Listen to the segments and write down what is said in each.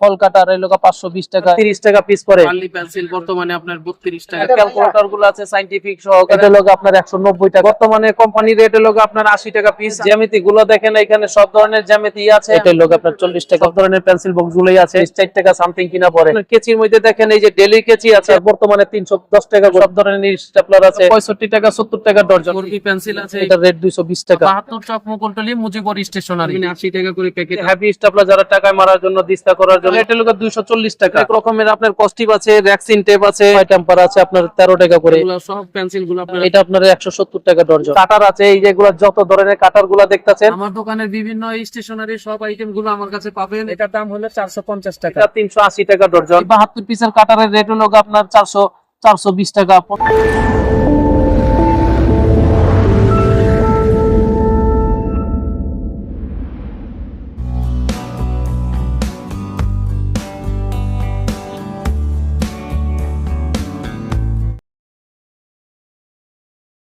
ফল কাটার এই লোক পাঁচশো বিশ টাকা। তিরিশ টাকা পিস পরে পার্লি পেন্সিল বর্তমানে আপনার বত্রিশ টাকা। ক্যালকুলেটরগুলো আছে সাইন্টিফিক সহকারে। এটা লোক আপনার একশো নব্বই টাকা। বর্তমানে কোম্পানি রেট লোক আপনার আশি টাকা পিস জ্যামিতি গুলো দেখেন এখানে সব ধরনের জ্যামিতি আছে। এটা লোক আপনার চল্লিশ টাকা। সব ধরনের পেন্সিল বক্স গুলোই আছে। চার টাকা সামথিং কিনা পরে। আপনার কেচির মধ্যে দেখেন এই যে ডেলি কেচি আছে। বর্তমানে তিনশো দশ টাকা করে। সব ধরনের স্টেপলার আছে। পঁয়ষট্টি টাকা সত্তর টাকা ডর্জন মুরগি পেন্সিল আছে। এটা রেট দুইশো বিশ টাকা। বাহাত্তর চক মুকুলটলি মুজিবর স্টেশনারি আশি টাকা করে প্যাকেট হ্যাপি স্টাপলার যারা টাকায় মারার জন্য দিস্তা করার জন্য এটা লোক দুইশো চল্লিশ টাকা। এক রকমের আপনার কস্টিভ আছে ভ্যাকসিন টেপ আছে টেম্পার আছে আপনার তেরো টাকা করে। এগুলো সব পেন্সিলগুলো আপনার এটা আপনার একশো সত্তর টাকা ডর্জন কাটার আছে এই যেগুলো যত ধরনের কাটারগুলা দেখতেছেন। আমার দোকানের বিভিন্ন স্টেশনারি সব আইটেমগুলো আমার কাছে পাবেন। এটার দাম হলো চারশো পঞ্চাশ টাকা। এটা তিনশো আশি টাকা ডর্জন বাহাত্তর পিসের কাটারের রেট হলো আপনার চারশো চারশো বিশ টাকা।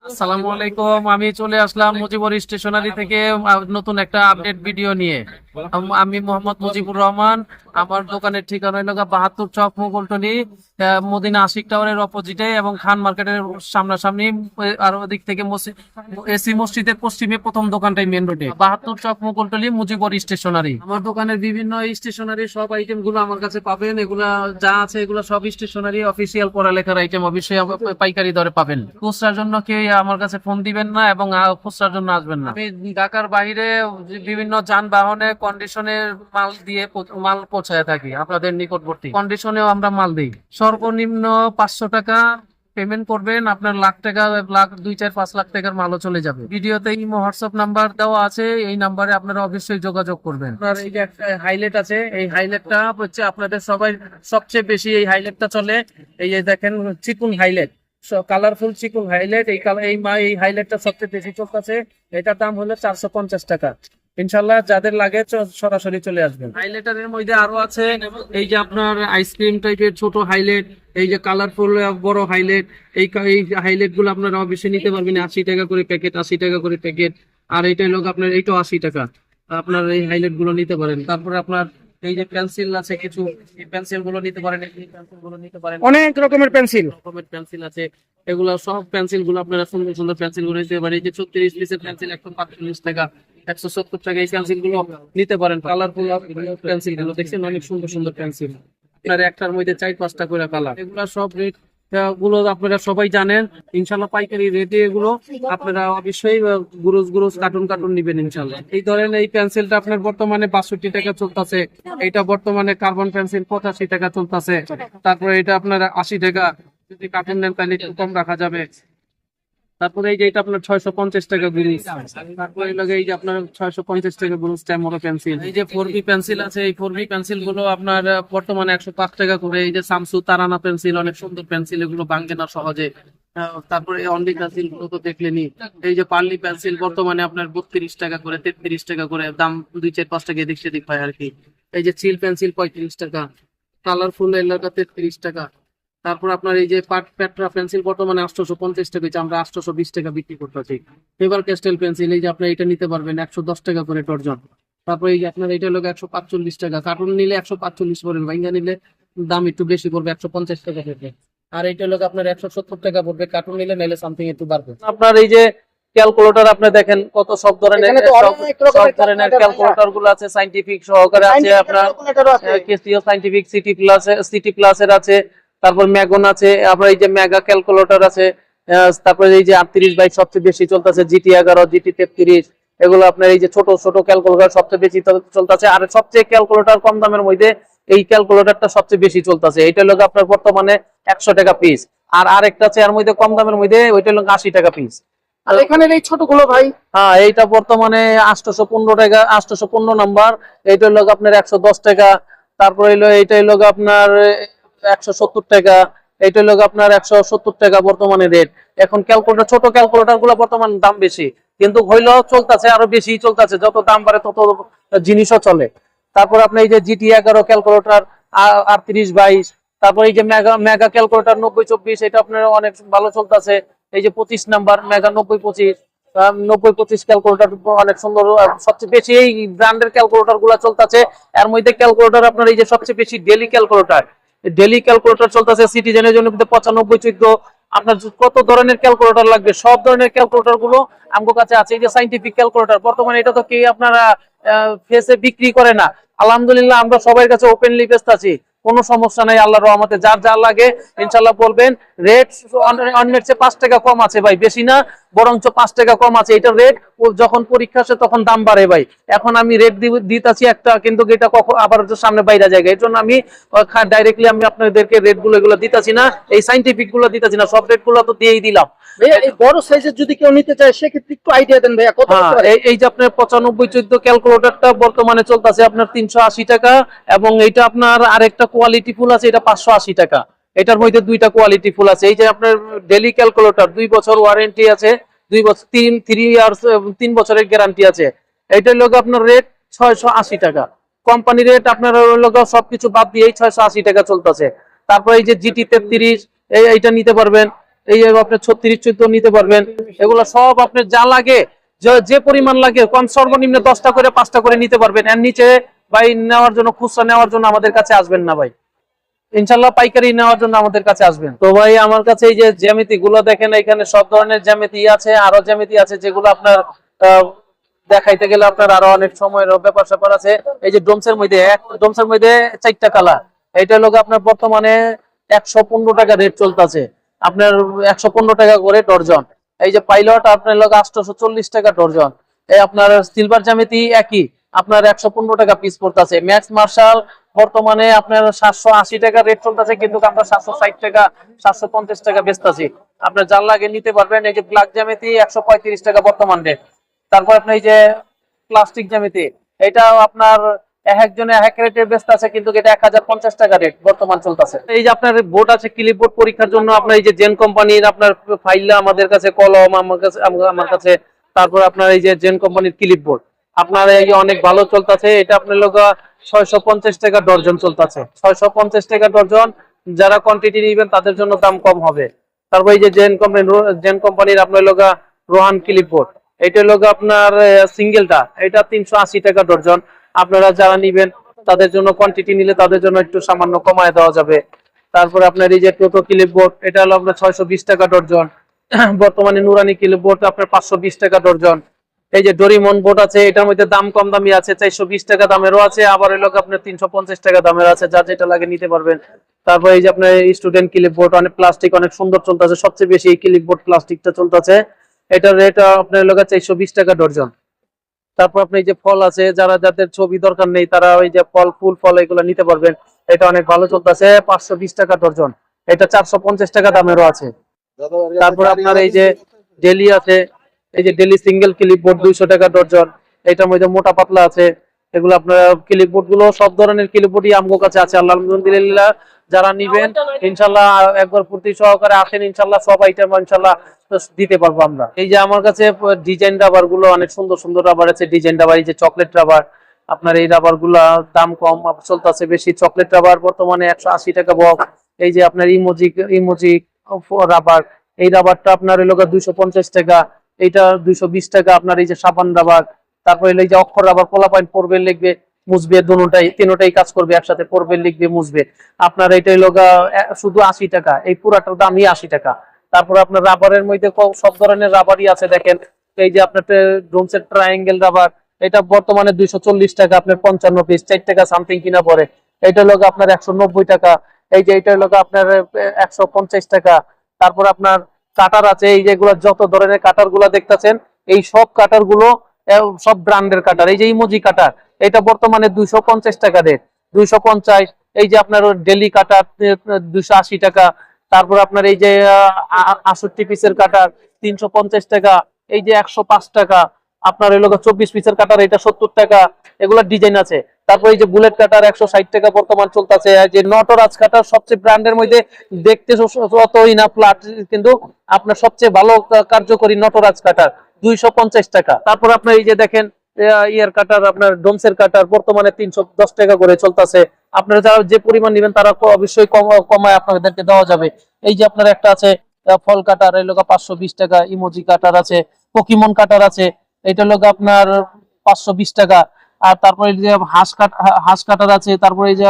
আসসালামু আলাইকুম। আমি চলে আসলাম মুজিবুর স্টেশনারি থেকে নতুন একটা আপডেট ভিডিও নিয়ে। আমি মোহাম্মদ মুজিবুর রহমান। আমার দোকানের ঠিকানা হলো বাহাত্তর চক মুগলটনি মদিনা আশিক টাওয়ারের অপোজিটে এবং খান মার্কেটের সামনাসামনি আর ওদিক থেকে এসি মসজিদের পশ্চিমে প্রথম দোকানটাই মেন রোডে বাহাত্তর চক মুগলটলি মুজিবুর স্টেশনারি। আমার দোকানের বিভিন্ন স্টেশনারি সব আইটেমগুলো আমার কাছে পাবেন। এগুলা যা আছে এগুলো সব স্টেশনারি অফিসিয়াল পড়ালেখার আইটেম অবশ্যই পাইকারি দরে পাবেন। খুচরার জন্য কেউ আমার কাছে ফোন দিবেন না এবং খুচরার জন্য আসবেন না। আমি ঢাকার বাইরে বিভিন্ন যানবাহনে কন্ডিশনের মাল দিয়ে মাল পৌঁছায় থাকি, আপনাদের নিকটবর্তী। কন্ডিশনেও আমরা মাল দিই। সর্বনিম্ন পাঁচশো টাকা পেমেন্ট করবেন, আপনার লাখ টাকা, লাখ দুই চার পাঁচ লাখ টাকার মালও চলে যাবে। ভিডিওতে ইমো হোয়াটসঅ্যাপ নাম্বার দেওয়া আছে, এই নাম্বারে আপনারা অবশ্যই যোগাযোগ করবেন। আপনার এই যে একটা হাইলাইট আছে, এই হাইলাইটটা হচ্ছে আপনাদের সবাই, সবচেয়ে বেশি এই হাইলাইটটা চলে। এই যে দেখেন, চিকুন হাইলাইট কালারফুল চিকুন হাইলাইট এই কালার এই মা, এই হাইলাইটটা সবচেয়ে বেশি চলতেছে, এটার দাম হলো চারশো পঞ্চাশ টাকা। ইনশাল্লাহ যাদের লাগে সরাসরি চলে আসবেন। হাইলাইটারের মধ্যে আরও আছে, এই যে আপনার আইসক্রিম টাইপের ছোট হাইলাইট এই যে কালারফুল বড় হাইলাইট এই হাইলাইটগুলো আপনারা অবশ্যই নিতে পারবেন আশি টাকা করে প্যাকেট আশি টাকা করে প্যাকেট আর এইটাই লোক আপনার, এইটাও আশি টাকা। আপনার এই হাইলাইটগুলো নিতে পারেন। তারপরে আপনার এই যে পেন্সিল আছে কিছু এই পেন্সিলগুলো নিতে পারেন এই পেন্সিলগুলো নিতে পারেন। অনেক রকমের পেন্সিল রকমের পেন্সিল আছে। এগুলো সব পেন্সিলগুলো আপনারা সুন্দর সুন্দর পেন্সিলগুলো নিতে পারেন। এই যে ছত্রিশ পিসের পেন্সিল একশো পাঁচচল্লিশ টাকা একশো সত্তর টাকা এই পেন্সিলগুলো নিতে পারেন। কালারফুল পেন্সিলগুলো দেখছেন অনেক সুন্দর সুন্দর পেন্সিল আপনার একটার মধ্যে চার পাঁচটা করে কালার এগুলো সব রেট গুলো আপনারা সবাই জানেন। ইনশাল্লাহ পাইকারি রেটে এগুলো আপনারা অবশ্যই গুরুজ গুরুজ কার্টুন কার্টুন নিবেন ইনশাল্লাহ। এই ধরেন এই পেন্সিলটা আপনার বর্তমানে বাষট্টি টাকা চলতেছে। এটা বর্তমানে কার্বন পেন্সিল পঁচাশি টাকা চলতেছে। তারপরে এটা আপনার আশি টাকা। যদি কার্টুন নেন তাহলে কম রাখা যাবে। তারপরে এই যে এটা আপনার ছয়শো পঞ্চাশ টাকা গুরুজ তারপরে লাগে এই যে আপনার ছয়শো পঞ্চাশ টাকা গুরুজ ট্যামোরো পেন্সিল এই যে ফোর বি পেন্সিল আছে এই ফোর বি পেন্সিলগুলো আপনার বর্তমানে একশো পাঁচ টাকা করে। এই যে সামসু তারানা পেন্সিল অনেক সুন্দর পেন্সিল এগুলো ভাঙবে না সহজে। তারপরে এই অনলি পেন্সিলগুলো তো দেখলেনি এই যে পার্লি পেন্সিল বর্তমানে আপনার বত্রিশ টাকা করে তেত্রিশ টাকা করে দাম দুই চার পাঁচ টাকা এদিক সেদিক হয় আর কি। এই যে চিল পেন্সিল পঁয়ত্রিশ টাকা। কালারফুল এলাকা তেত্রিশ টাকা। তারপর আপনার এই যে পাট পেট্রা পেন্সিল বর্তমানে আটশোশো পঞ্চাশ টাকা হয়েছে, আমরা আটশোশো বিশ টাকা বিক্রি করতেছি। ফেভার ক্যাস্টেল পেন্সিল এই যে আপনার এটা নিতে পারবেন একশো দশ টাকা করে ডর্জন তারপর এই যে আপনার এটা লোক একশো পাঁচচল্লিশ টাকা। কার্টুন নিলে একশো পাঁচচল্লিশ পড়বেন ভাইঙ্গা নিলে দাম একটু বেশি পড়বে একশো পঞ্চাশ টাকা পড়বে। আর এইটা লোক আপনার একশো সত্তর টাকা পড়বে কার্টুন নিলে নাইলে সামথিং একটু বাড়বে। আপনার এই যে ক্যালকুলেটর আপনি দেখেন কত সব ধরনের সব ধরনের ক্যালকুলেটরগুলো আছে সাইন্টিফিক সহকারে আছে আপনার Casio scientific CT plus CT প্লাসের আছে। তারপর ম্যাগন আছে আবার এই যে মেগা ক্যালকুলেটর আছে তারপরে এই যে আটত্রিশ বাই সবচেয়ে বেশি চলতেছে জিটি এগারো জিটি তেত্রিশ এগুলো আপনার এই যে ছোট ছোট ক্যালকুলেটর সবচেয়ে বেশি চল- চলতেছে। আর সবচেয়ে ক্যালকুলেটর কম দামের মধ্যে এই ক্যালকুলেটরটা সবচেয়ে বেশি চলতেছে। এটা লোক আপনার বর্তমানে একশো টাকা পিস আর আরেকটা আছে এর মধ্যে কম দামের মধ্যে ওইটা লোক আশি টাকা পিস আর এখানের এই ছোটগুলো ভাই? হ্যাঁ এইটা বর্তমানে আটশোশো পনেরো টাকা আটশোশো পনেরো নাম্বার। এইটা হলো আপনার একশো দশ টাকা। তারপর এইটা হলো আপনার একশো সত্তর টাকা হলো আপনার একশো সত্তর টাকা বর্তমানে রেট এখন ক্যালকুলেটর ছোট বর্তমান দাম বেশি, কিন্তু হইল চলতেছে, আরও বেশি চলতেছে, যত দাম বাড়ে তত জিনিসও চলে। তারপর এই যে জিটি আটত্রিশ বাইশ, তারপর এই যে মেগা মেগা ক্যালকুলেটর নব্বই চব্বিশ, এটা আপনার অনেক ভালো চলতেছে। এই যে পঁচিশ নাম্বার মেগা নব্বই পঁচিশ নব্বই পঁচিশ ক্যালকুলেটর অনেক সুন্দর সবচেয়ে বেশি এই ব্র্যান্ডের ক্যালকুলেটরগুলা চলতেছে। এর মধ্যে ক্যালকুলেটর আপনার এই যে সবচেয়ে বেশি ডেলি ক্যালকুলেটর ডেলি ক্যালকুলেটর চলতেছে সিটিজেনের জন্য কিন্তু পঁচানব্বই চোদ্দ। আপনার কত ধরনের ক্যালকুলেটর লাগবে? সব ধরনের ক্যালকুলেটরগুলো আমার কাছে আছে। এই যে সাইন্টিফিক ক্যালকুলেটর বর্তমানে এটা তো কে আপনারা ফেসে বিক্রি করে না। আলহামদুলিল্লাহ, আমরা সবাই কাছে ওপেনলি ব্যস্ত আছি। কোনো সমস্যা নাই, আল্লাহর রহমতে, যার যা লাগে ইনশাল্লাহ বলবেন। রেট অন্যের চেয়ে পাঁচ টাকা কম আছে ভাই বেশি না বরঞ্চ পাঁচ টাকা কম আছে। এটা রেট যখন পরীক্ষা আসে তখন দাম বাড়ে ভাই। এখন আমি রেট দিতেছি একটা কিন্তু এটা কখন আবার সামনে বাইরে জায়গা এর জন্য আমি ডাইরেক্টলি আমি আপনাদেরকে রেটগুলো এগুলো দিতেছি না এই সাইন্টিফিকগুলো দিতেছি না সব রেটগুলো তো দিয়েই দিলাম। বড় সাইজের যদি কেউ নিতে চায় সেক্ষেত্রে একটু আইডিয়া দেন ভাইয়া কত হ্যাঁ? এই- এই যে আপনার পঁচানব্বই চোদ্দ ক্যালকুলেটরটা বর্তমানে চলতেছে আপনার তিনশো আশি টাকা এবং এইটা আপনার আরেকটা কোয়ালিটি ফুল আছে এটা পাঁচশো আশি টাকা। এটার মধ্যে দুইটা কোয়ালিটি ফুল আছে। এই যে আপনার ডেলি ক্যালকুলেটর দুই বছর ওয়ারেন্টি আছে, দুই বছর তিন থ্রি ইয়ার্স তিন বছরের গ্যারান্টি আছে। এইটার লোক আপনার রেট ছয়শো আশি টাকা। কোম্পানি রেট আপনার সবকিছু বাদ দিয়ে ছয়শো আশি টাকা চলতেছে। তারপর এই যে জিটি তেত্রিশ, এই, এইটা নিতে পারবেন। এই আপনার ছত্রিশ, চোদ্দ নিতে পারবেন। এগুলো সব আপনার যা লাগে যে পরিমাণ লাগে, কম সর্বনিম্ন দশটা করে পাঁচটা করে নিতে পারবেন। এর নিচে ভাই, নেওয়ার জন্য, খুচরা নেওয়ার জন্য আমাদের কাছে আসবেন না ভাই। ইনশাল্লাহ পাইকারি নেওয়ার জন্য আমাদের কাছে আসবেন। তো ভাই, আমার কাছে এই যে জ্যামিতি গুলো দেখেন, এখানে সব ধরনের জ্যামিতি আছে, আরও জ্যামিতি আছে যেগুলো আপনার দেখাইতে গেলে আপনার আরও অনেক সময়ের ব্যাপার স্যাপার আছে। এই যে ডোমসের মধ্যে, এক, ডোমসের মধ্যে চারটা কালার। এইটা লোক আপনার বর্তমানে একশো পনেরো টাকা রেট চলতেছে। আপনার একশো পনেরো টাকা করে ডর্জন। এই যে পাইলট, আপনার লোক চল্লিশ টাকা ডর্জন। এই আপনার সিলভার জ্যামিতি একই। আপনার একশো পনেরো টাকা পিস পড়তেছে। ম্যাক্স মার্শাল বর্তমানে আপনার সাতশো আশি টাকা রেট চলতেছে, কিন্তু আমরা সাতশো ষাট টাকা, সাতশো পঞ্চাশ টাকা বেচতেছি। আপনার যার লাগে নিতে পারবেন, এই যে ব্ল্যাক জ্যামিতি, একশো পঁয়ত্রিশ টাকা বর্তমান রেট তারপর আপনি এই যে প্লাস্টিক জ্যামিতি, এটাও আপনার এক একজনে এক রেটে ব্যস্ত আছে কিন্তু এটা এক হাজার পঞ্চাশ টাকা রেট বর্তমান চলতেছে। এই যে আপনার বোর্ড আছে ক্লিপ বোর্ড পরীক্ষার জন্য আপনার এই যে জেন কোম্পানির আপনার ফাইলটা আমাদের কাছে কলম আমার কাছে আমার কাছে, তারপর আপনার এই যে জেন কোম্পানির ক্লিপ বোর্ড আপনার এই অনেক ভালো চলতেছে, এটা আপনার লোক ছয়শো পঞ্চাশ টাকা ডর্জন চলতেছে। ছয়শো পঞ্চাশ টাকা ডর্জন যারা কোয়ান্টিটি নিবেন, তাদের জন্য দাম কম হবে। তারপর এই যে জেন কোম্পানি জেন কোম্পানির আপনার লোক রোহান ক্লিপ বোর্ড এটা লোক আপনার সিঙ্গেলটা এটা তিনশো আশি টাকা ডর্জন আপনারা যারা নিবেন, তাদের জন্য কোয়ান্টিটি নিলে তাদের জন্য একটু সামান্য কমায় দেওয়া যাবে। তারপরে আপনার এই যে টোটো ক্লিপ বোর্ড এটা হলো আপনার ছয়শো বিশ টাকা ডর্জন বর্তমানে নুরানি ক্লিপ বোর্ড আপনার পাঁচশো বিশ টাকা ডর্জন এই যে ডোরিমন বোট আছে, এটার মধ্যে দাম কম দামি আছে, চারশো বিশ টাকা দামেরও আছে, আবার এলো আপনার তিনশো পঞ্চাশ টাকা দামের আছে যার যেটা লাগে নিতে পারবেন। তারপর এই যে আপনার স্টুডেন্ট ক্লিপ বোর্ড অনেক প্লাস্টিক অনেক সুন্দর চলতেছে, সবচেয়ে বেশি এই ক্লিপ বোর্ড প্লাস্টিকটা চলতেছে। এটার রেট আপনার লোক চারশো বিশ টাকা ডর্জন তারপর আপনি যে ফল আছে, যারা যাদের ছবি দরকার নেই, তারা ওই যে ফল, ফুল, ফল এগুলো নিতে পারবেন। এটা অনেক ভালো চলতেছে, পাঁচশো বিশ টাকা ডর্জন এটা চারশো পঞ্চাশ টাকা দামেরও আছে। তারপর আপনার এই যে ডেলি আছে এই যে ডেলি সিঙ্গেল ক্লিপ বোর্ড দুইশো টাকা ডর্জন এটার মধ্যে মোটা পাতলা আছে। এগুলো আপনার ক্লিপ বোর্ডগুলো সব ধরনের ক্লিপ বোর্ডই আমগো কাছে আছে। আল্লাহ যারা নিবেন, ইনশাল্লাহ একবার প্রতি সহকারে আসেন, ইনশাল্লাহ সব আইটেম ইনশাল্লাহ দিতে পারব আমরা। এই যে আমার কাছে ডিজাইন রাবারগুলো অনেক সুন্দর সুন্দর রাবার আছে। ডিজাইন রাবার এই যে চকলেট রাবার আপনার এই রাবারগুলা দাম কম, চলতেছে বেশি। চকলেট রাবার বর্তমানে একশো আশি টাকা বক্স এই যে আপনার ইমোজি ইমোজি রাবার এই রাবারটা আপনার এলাকা দুইশো পঞ্চাশ টাকা। এইটা দুইশো টাকা, আপনার এই যে সাবান রাবার, তারপরে এই যে অক্ষর রাবার, পোলা পয়েন্ট পড়বে, লিখবে, মুছবে দুটাই তিনোটাই কাজ করবে, একসাথে পড়বে, লিখবে, মুছবে। আপনার এটা হলো শুধু আশি টাকা, এই পুরাটার দামই আশি টাকা। তারপর আপনার রাবারের মধ্যে সব ধরনের রাবারই আছে, দেখেন। এই যে আপনার ড্রোনসের ট্রায়াঙ্গেল রাবার, এটা বর্তমানে দুইশো চল্লিশ টাকা, আপনার পঞ্চান্ন পিস চার টাকা সামথিং কিনা পড়ে। এটা লোক আপনার একশো নব্বই টাকা, এই যে এটা লোক আপনার একশো পঞ্চাশ টাকা। তারপর আপনার কাটার আছে, এই যেগুলো যত ধরনের কাটারগুলা দেখতেছেন, এই সব কাটারগুলো সব ব্র্যান্ডের কাটার, এই যে ইমোজি কাটার, এটা বর্তমানে দুইশো পঞ্চাশ টাকা রেট, দুইশো পঞ্চাশ, এই যে আপনার ডেলি কাটার আশি টাকা, তারপর আপনার এই যে আষট্টি পিসের কাটার, তিনশো পঞ্চাশ টাকা, এই যে একশো পাঁচ টাকা, আপনার এই লোক চব্বিশ পিসের কাটার, এটা সত্তর টাকা, এগুলো ডিজাইন আছে। তারপর এই যে বুলেট কাটার একশো ষাট টাকা বর্তমান চলতেছে। যে নটরাজ কাটার সবচেয়ে ব্র্যান্ডের মধ্যে দেখতে অতই না ফ্ল্যাট কিন্তু আপনার সবচেয়ে ভালো কার্যকরী নটরাজ কাটার দুইশো পঞ্চাশ টাকা। তারপর আপনার এই যে দেখেন ইয়ার কাটার, আপনার ডোমসের কাটার, বর্তমানে তিনশো দশ টাকা করে চলতেছে। আপনারা যারা যে পরিমাণ নেবেন, তারা অবশ্যই কম- কমায় আপনাদেরকে দেওয়া যাবে। এই যে আপনার একটা আছে ফল কাটার, এই লোক পাঁচশো বিশ টাকা, ইমোজি কাটার আছে, পকিমন কাটার আছে, এটা গিয়ে আপনার পাঁচশো বিশ টাকা। আর তারপরে যে হাঁস কাটা হাঁস কাটার আছে, তারপরে এই যে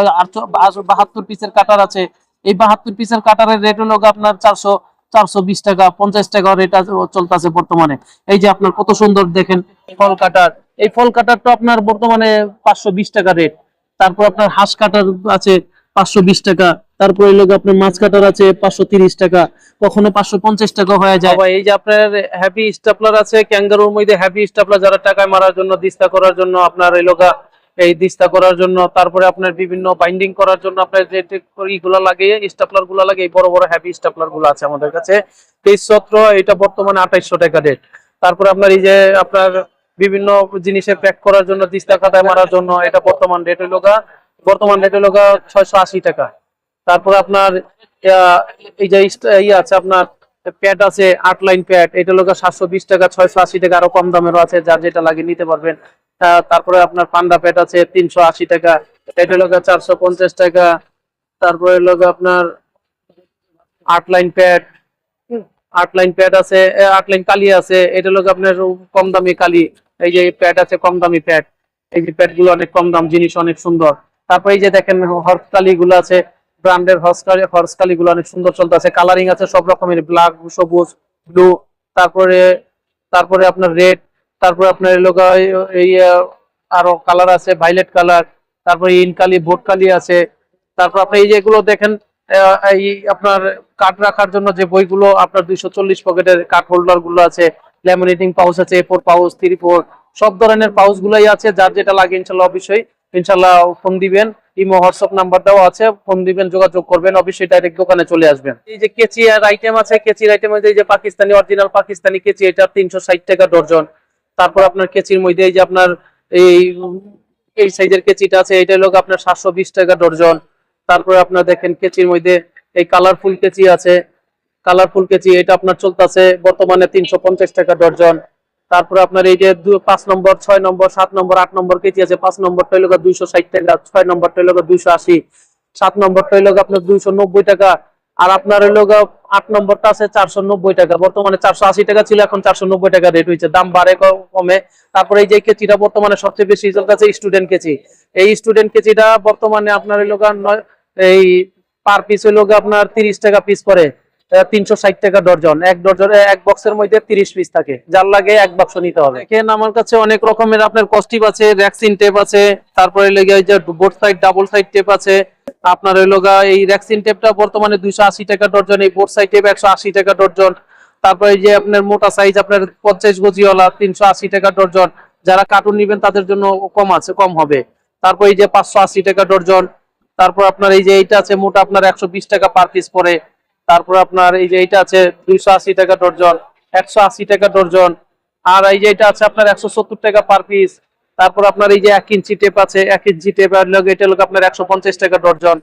বাহাত্তর- পিসের কাটার আছে। এই বাহাত্তর পিসের কাটারের রেট হলো আপনার চারশো চারশো বিশ টাকা, পঞ্চাশ টাকা রেট চলতেছে বর্তমানে। এই যে আপনার কত সুন্দর দেখেন ফল কাটার। এই ফল কাটারটা আপনার বর্তমানে পাঁচশো বিশ টাকা রেট তারপর আপনার হাঁস কাটার আছে পাঁচশো বিশ টাকা। তারপর লোক আপনার মাছ কাটার আছে পাঁচশো তিরিশ টাকা। কখনো পাঁচশো পঞ্চাশ টাকা হয়ে যায়। এই যে আপনার হ্যাপি স্টাপলার আছে ক্যাঙ্গারুর মধ্যে হ্যাপি স্টাপলার যারা টাকায় মারার জন্য, দিস্তা করার জন্য, আপনার এই লোকা এই দিস্তা করার জন্য, তারপরে আপনার বিভিন্ন বাইন্ডিং করার জন্য আপনার ইগুলা লাগে স্টাপলারগুলা লাগে, এই বড় বড় হ্যাপি স্টাপলারগুলো আছে আমাদের কাছে। তেইশ সত্র, এটা বর্তমানে আঠাইশশো টাকা রেট তারপরে আপনার এই যে আপনার বিভিন্ন জিনিসে প্যাক করার জন্য, দিস্তা খাতায় মারার জন্য, এটা বর্তমান রেট গা বর্তমান রেট হলো ছয়শো আশি টাকা। তারপর আপনার এই যে ইয়ে আছে আপনার প্যাড আছে আট লাইন প্যাড এটা হলো সাতশো বিশ টাকা, ছয়শো আশি টাকা, আরও কম দামেরও আছে, যার যেটা লাগে নিতে পারবেন। তারপরে আপনার পান্ডা প্যাড আছে তিনশো আশি টাকা, এটা হলো চারশো পঞ্চাশ টাকা। তারপরে গিয়ে আপনার আট লাইন প্যাড আট লাইন প্যাড আছে আট লাইন কালি আছে, এটা গিয়ে আপনার কম দামি কালি, এই যে প্যাড আছে কম দামি প্যাড এই যে প্যাডগুলো অনেক কম দাম, জিনিস অনেক সুন্দর। তারপরে এই যে দেখেন হর্স কালি গুলো আছে ব্র্যান্ডের হর্স কালি হর্স কালি গুলো অনেক সুন্দর চলতেছে কালারিং আছে সব রকমের ব্ল্যাক সবুজ ব্লু তারপরে তারপরে আপনার রেড তারপরে আপনার এই আরও কালার আছে ভাইলেট কালার তারপরে ইন কালি, বোট কালি আছে, তারপর আপনি এই যেগুলো দেখেন এই আপনার কাঠ রাখার জন্য যে বইগুলো আপনার দুইশো চল্লিশ পকেটের কাঠ হোল্ডারগুলো আছে ল্যামিনেটিং পাউচ আছে A four pouch three four সব ধরনের পাউচ গুলাই আছে, যার যেটা লাগে ইনশাল্লাহ অবশ্যই ইনশাল্লাহ ফোন দিবেন, ইমো, হোয়াটসঅ্যাপ নাম্বার আছে, ফোন দিবেন, যোগাযোগ করবেন অবশ্যই ডাইরেক্ট দোকানে চলে আসবেন। এই যে কেচি আর আইটেম আছে, কেচির আইটেম এই যে পাকিস্তানি অরিজিনাল পাকিস্তানি কেচি, এটা তিনশো ষাট টাকা ডর্জন। তারপর আপনার কেচির মধ্যে এই যে আপনার এই এই সাইজের কেচিটা আছে, এটা হলো আপনার সাতশো বিশ টাকা ডর্জন। তারপরে আপনার দেখেন কেচির মধ্যে এই কালারফুল কেচি আছে। কালারফুল কেচি, এটা আপনার চলতেছে বর্তমানে তিনশো পঞ্চাশ টাকা ডর্জন। তারপরে আপনার এই যে পাঁচ নম্বর, ছয় নম্বর, সাত নম্বর, আট নম্বর কেজি আছে, পাঁচ নম্বরটা হলো দুইশো ষাট টাকা, ছয় নম্বরটা হলো দুইশো আশি, সাত নম্বরটা হলো আপনার দুইশো নব্বই টাকা, আর আপনার গা আট নম্বরটা আছে চারশো নব্বই টাকা, বর্তমানে চারশো আশি টাকা ছিল, এখন চারশো নব্বই টাকা রেট হয়েছে, দাম বাড়ে কমে। তারপরে এই যে কেচিটা বর্তমানে সবচেয়ে বেশি চলতেছে স্টুডেন্ট কেচি এই স্টুডেন্ট কেচিটা বর্তমানে আপনার নয়- এই পার পিস গা আপনার তিরিশ টাকা পিস পরে তিনশো ষাট টাকা ডর্জন। এক ডর্জন এক বক্সের মধ্যে তিরিশ পিস থাকে। যার লাগে এক বাক্স নিতে হবে। দেখেন, আমার কাছে অনেক রকমের আপনার কস্টিপ আছে র্যাক্সিন টেপ আছে, তারপরে লেগে যে board side double side tape আছে। আপনার ওই লগা এই র্যাক্সিন টেপটা বর্তমানে দুইশো আশি টাকা ডর্জন, এই বোর্ড সাইড টেপ একশো আশি টাকা ডর্জন। তারপরে যে আপনার মোটা সাইজ আপনার পঞ্চাশ গজিওয়ালা, তিনশো আশি টাকা ডর্জন। যারা কার্টুন নিবেন, তাদের জন্য কম আছে, কম হবে। তারপর এই যে পাঁচশো আশি টাকা ডর্জন। তারপর আপনার এই যে এইটা আছে, মোটা আপনার একশো বিশ টাকা পার পিস পরে তারপর আপনার এই যে এইটা আছে দুইশো আশি টাকা ডর্জন, একশো আশি টাকা ডর্জন, আর এই যে এটা আছে আপনার একশো সত্তর টাকা পার পিস তারপর আপনার এই যে এক ইঞ্চি টেপ আছে, এক ইঞ্চি টেপ এটা লোক আপনার একশো পঞ্চাশ টাকা ডর্জন,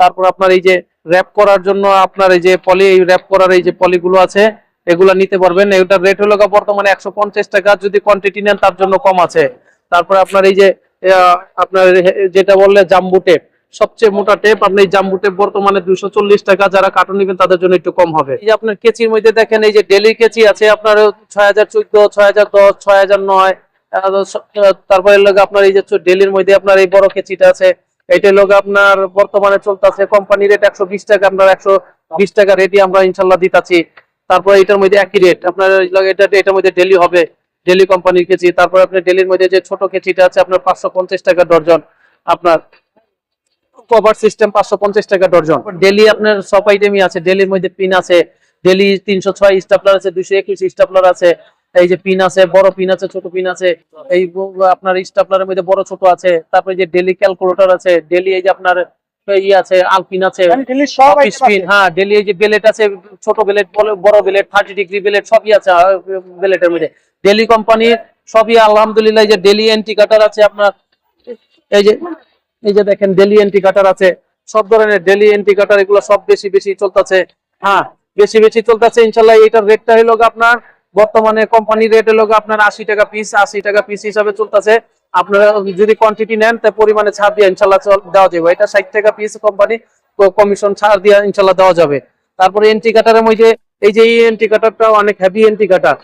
তারপর আপনার এই যে র্যাপ করার জন্য আপনার এই যে পলি এই র্যাপ করার এই যে পলিগুলো আছে, এগুলা নিতে পারবেন। এটার রেট হলো বর্তমানে একশো পঞ্চাশ টাকা, যদি কোয়ান্টিটি নেন তার জন্য কম আছে। তারপর আপনার এই যে আপনার যেটা বললে জাম্বু টেপ সবচেয়ে মোটা টেপ, আপনি জাম্বু টেপ বর্তমানে দুইশো চল্লিশ টাকা, যারা কার্টুন নেবেন তাদের জন্য একটু কম হবে। এই যে আপনার কেচির মধ্যে দেখেন, এই যে ডেলি কেচি আছে, আপনার ছয় হাজার চোদ্দ, ছয় হাজার দশ, ছয় হাজার নয় তারপরে লোক আপনার এই যে ডেলির মধ্যে আপনার এই বড় কেচিটা আছে, এইটা লোক আপনার বর্তমানে চলতেছে কোম্পানি রেট একশো বিশ টাকা, আপনার একশো বিশ টাকা রেটই আমরা ইনশাল্লাহ দিতাছি। তারপরে এটার মধ্যে একই রেট আপনার এটা, এটার মধ্যে ডেলি হবে ডেলি কোম্পানির কেচি। তারপরে আপনার ডেলির মধ্যে যে ছোট কেচিটা আছে, আপনার পাঁচশো পঞ্চাশ টাকা ডর্জন আপনার কভার সিস্টেম পাঁচশো পঞ্চাশ টাকা ডর্জন ডেলি আপনার সব আইটেমই আছে ডেলির মধ্যে পিন আছে ডেলি তিনশো ছয় স্টাপলার আছে দুইশো একুশ স্টাপলার আছে এই যে পিন আছে বড় পিন আছে ছোট পিন আছে এই আপনার স্টাপলারের মধ্যে বড় ছোট আছে তারপরে যে ডেলি ক্যালকুলেটর আছে ডেলি এই যে আপনার ই আছে আলপিন আছে মানে আছে। পিন হ্যাঁ ডেলি এই যে বেলেট আছে ছোট বেলেট বড় বেলেট থার্টি ডিগ্রি বেলেট সবই আছে বেলেটের মধ্যে ডেলি কোম্পানির সবই আলহামদুলিল্লাহ যে ডেলি এন্টি কাটার আছে আপনার এই যে এই যে দেখেন ডেলি এন্টি কাটার আছে, সব ধরনের ডেলি এন্টি কাটার এগুলো সব বেশি বেশি চলতেছে। হ্যাঁ বেশি বেশি চলতেছে ইনশাল্লাহ এটার রেটটা হলো আপনার, বর্তমানে কোম্পানির রেট হলো আপনার আশি টাকা পিস আশি টাকা পিস হিসাবে চলতেছে। আপনারা যদি কোয়ান্টিটি নেন, তা পরিমাণে ছাড় দিয়ে ইনশাল্লাহ দেওয়া যাবে। এটা ষাট টাকা পিস কোম্পানি কমিশন ছাড় দিয়ে ইনশাল্লাহ দেওয়া যাবে। তারপরে এন্টি কাটারের মধ্যে, এই যে এই এন্টি কাটারটা অনেক হেভি এন্টি কাটার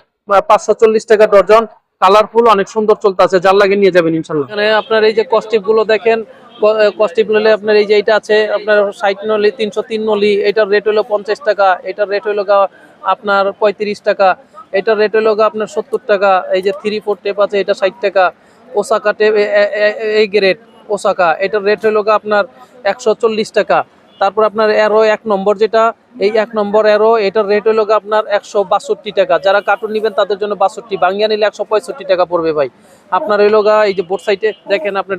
পাঁচশো চল্লিশ টাকা ডর্জন কালারফুল অনেক সুন্দর চলতেছে, যার লাগে নিয়ে যাবেন ইনশাল্লাহ আপনার এই যে কস্টিপগুলো দেখেন কস্টিপ নিলে আপনার এই যে এটা আছে, আপনার ষাট নলি, তিনশো তিন নলি, এটার রেট হলো পঞ্চাশ টাকা, এটার রেট হলো আপনার পঁয়ত্রিশ টাকা, এটার রেট হলো আপনার সত্তর টাকা, এই যে থ্রি ফোর টেপ আছে, এটা ষাট টাকা, ওসাকা টেপ এই গ্রেড ওসাকা, এটার রেট হলো আপনার একশো চল্লিশ টাকা, তারপর আপনার এরো এক নম্বর যেটা, এই এক নম্বর এরো এটার রেট হলো আপনার একশো বাষট্টি টাকা, যারা কার্টুন নেবেন তাদের জন্য বাষট্টি, বাঙ্গিয়া নিলে একশো পঁয়ষট্টি টাকা পড়বে ভাই, আপনার হইল এই যে বোর্ড সাইটে দেখেন আপনার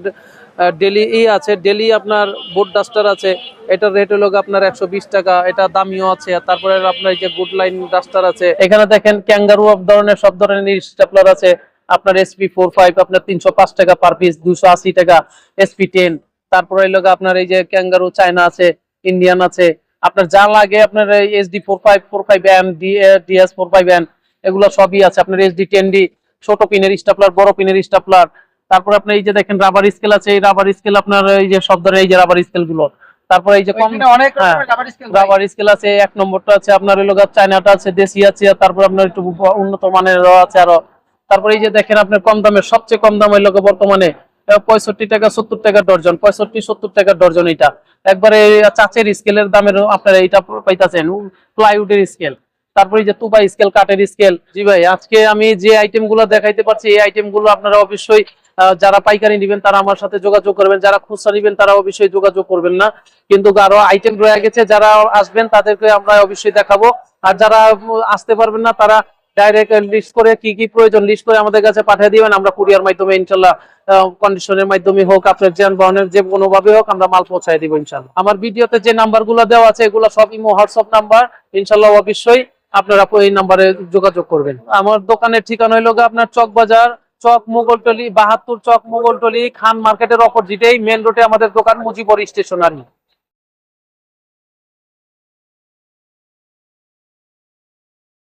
ডেলি ই আছে, ডেলি আপনার বোর্ড ডাস্টার আছে, এটার রেট হলো আপনার একশো বিশ টাকা, এটা দামিও আছে তারপরে আপনার যে গুড লাইন ডাস্টার আছে, এখানে দেখেন ক্যাঙ্গারু ধরনের, সব ধরনের স্টেপলার আছে, আপনার এসপি ফোর ফাইভ আপনার তিনশো পাঁচ টাকা পার পিস দুশো টাকা এসপি টেন তারপরে হইল গা আপনার এই যে ক্যাঙ্গারু চায়না আছে ইন্ডিয়ান আছে, আপনার যা লাগে আপনার SD four five four five N DS four five N এগুলো সবই আছে, আপনার এসডি টেন ডি ছোট পিনের স্টাপলার বড় পিনের স্টাপলার তারপর আপনার এই যে দেখেন রাবার স্কেল আছে এই রাবার স্কেল আপনার এই যে সব ধরনের এই যে রাবার স্কেলগুলো। তারপরে এই যে কম অনেক হ্যাঁ। রাবার স্কেল আছে এক নম্বরটা আছে আপনার হলো গা চায়নাটা আছে দেশি আছে তারপর আপনার একটু উন্নত মানের আছে আরও। তারপরে এই যে দেখেন আপনার কম দামের সবচেয়ে কম দাম হইল গা বর্তমানে পঁয়ষট্টি টাকা সত্তর টাকা ডর্জন পঁয়ষট্টি সত্তর টাকা ডর্জন এটা একবারে চাচের স্কেলের দামের আপনারা এইটা পাইতাছেন প্লাইউডের স্কেল তারপরে যে তুবা স্কেল কাঠের স্কেল জি ভাই আজকে আমি যে আইটেমগুলো দেখাইতে পারছি এই আইটেমগুলো আপনারা অবশ্যই যারা পাইকারি নেবেন তারা আমার সাথে যোগাযোগ করবেন। যারা খুচরা নেবেন তারা অবশ্যই যোগাযোগ করবেন না। কিন্তু আরও আইটেম রয়ে গেছে, যারা আসবেন তাদেরকে আমরা অবশ্যই দেখাবো। আর যারা আসতে পারবেন না, তারা ডাইরেক্ট লিস্ট করে কি কি প্রয়োজন লিস্ট করে আমাদের কাছে পাঠিয়ে দিবেন। আমরা কুরিয়ার মাধ্যমে ইনশাল্লাহ কন্ডিশনের মাধ্যমে হোক, আপনার যানবাহনের যে কোনো ভাবে হোক, আমরা মাল পৌঁছায় দিব ইনশাল্লাহ। আমার ভিডিওতে যে নাম্বারগুলো দেওয়া আছে, এগুলো সব ইমো, হোয়াটসঅ্যাপ নাম্বার। ইনশাল্লাহ অবশ্যই আপনারা এই নাম্বারে যোগাযোগ করবেন। আমার দোকানের ঠিকানা গিয়ে আপনার চক বাজার চক মোগলটলি বাহাত্তর চক মোগলটলি খান মার্কেটের অপোজিটেই মেন রোডে আমাদের দোকান মুজিবর স্টেশনারি।